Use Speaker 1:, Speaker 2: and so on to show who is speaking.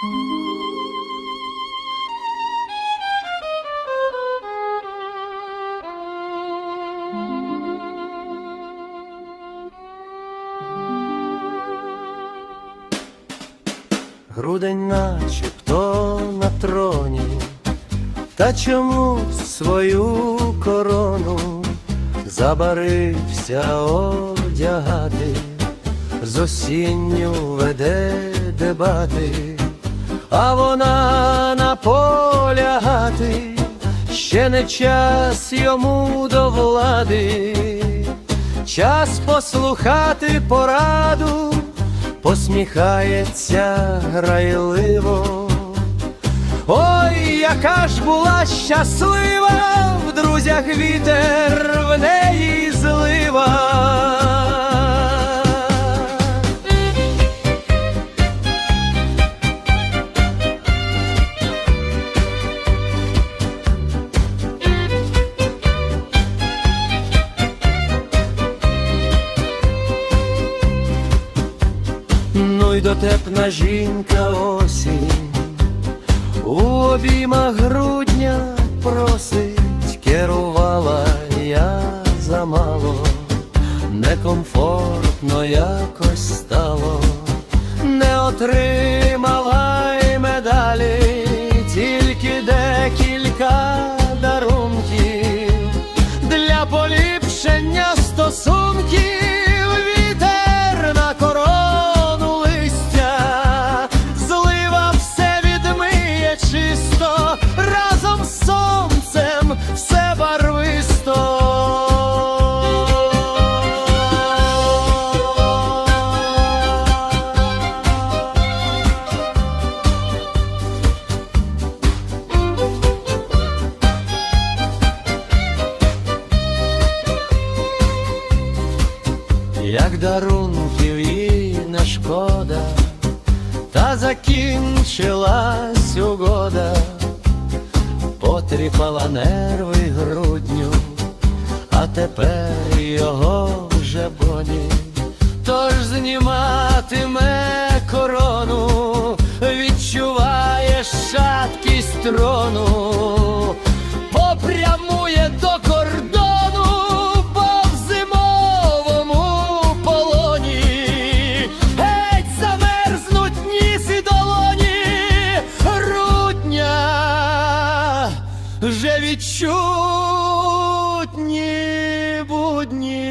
Speaker 1: Грудень начебто на троні, та чому свою корону забарився одягати, з осінню веде дебати а вона наполягати, ще не час йому до влади, час послухати пораду, посміхається грайливо. Ой, яка ж була щаслива, в друзях вітер в неї злива. Й дотепна жінка осінь. У обіймах грудня просить, керувала я замало, некомфортно якось стало, не отримала як дарунків їй не шкода, та закінчилась угода, потріпала нерви грудню, а тепер його вже боні, тож зніматиме корону, відчуває шаткість трону, невідчутні будні.